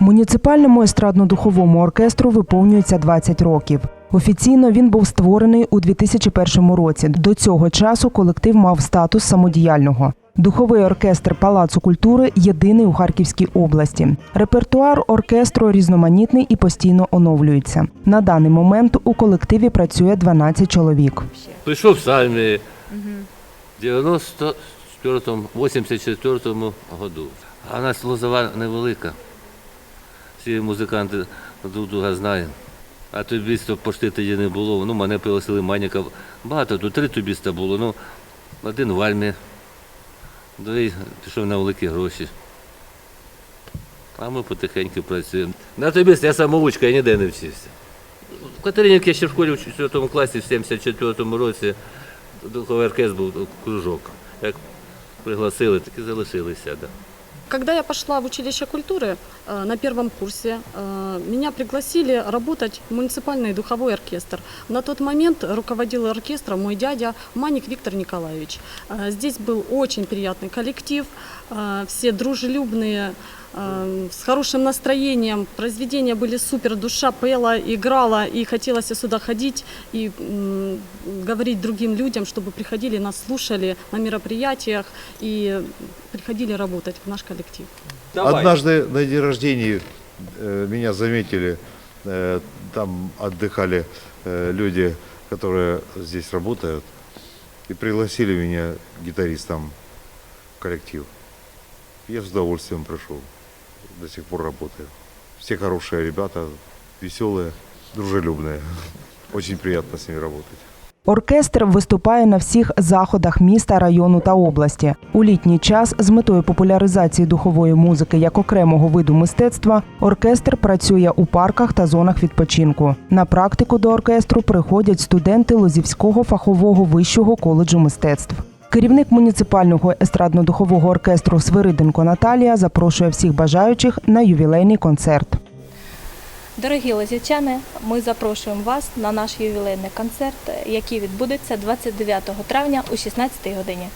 Муніципальному естрадно-духовому оркестру виповнюється 20 років. Офіційно він був створений у 2001 році. До цього часу колектив мав статус самодіяльного. Духовий оркестр Палацу культури єдиний у Харківській області. Репертуар оркестру різноманітний і постійно оновлюється. На даний момент у колективі працює 12 чоловік. Прийшов армії в 94 84 году. А у нас лозова невелика. Всі музиканти друг друга знають. А тубістів пошти тоді не було. Ну, мене пригласили Маніка. Багато, тут три тубіста було. Ну, один в армії, другий пішов на великі гроші. А ми потихеньку працюємо. На тобі я самоучка, я ніде не вчився. В Катеринівці я ще в школі в 4 класі, в 74-му році духовий оркестр був кружок. Як пригласили, так і залишилися. Да. Когда я пошла в училище культуры э, на первом курсе, э, меня пригласили работать в муниципальный духовой оркестр. На тот момент руководил оркестром мой дядя Маник Виктор Николаевич. Э, Здесь был очень приятный коллектив, э, все дружелюбные, э, с хорошим настроением. Произведения были супер, душа пела, играла, и хотелось сюда ходить и говорить другим людям, чтобы приходили, нас слушали на мероприятиях и приходили работать в наш коллектив. Однажды на день рождения э, меня заметили, э, там отдыхали э, люди, которые здесь работают, и пригласили меня гитаристом в коллектив. Я с удовольствием пришел, до сих пор работаю. Все хорошие ребята, веселые, дружелюбные. Очень приятно с ними работать. Оркестр виступає на всіх заходах міста, району та області. У літній час з метою популяризації духової музики як окремого виду мистецтва оркестр працює у парках та зонах відпочинку. На практику до оркестру приходять студенти Лозівського фахового вищого коледжу мистецтв. Керівник муніципального естрадно-духового оркестру Свириденко Наталія запрошує всіх бажаючих на ювілейний концерт. Дорогі лозівчани, ми запрошуємо вас на наш ювілейний концерт, який відбудеться 29 травня о 16 годині.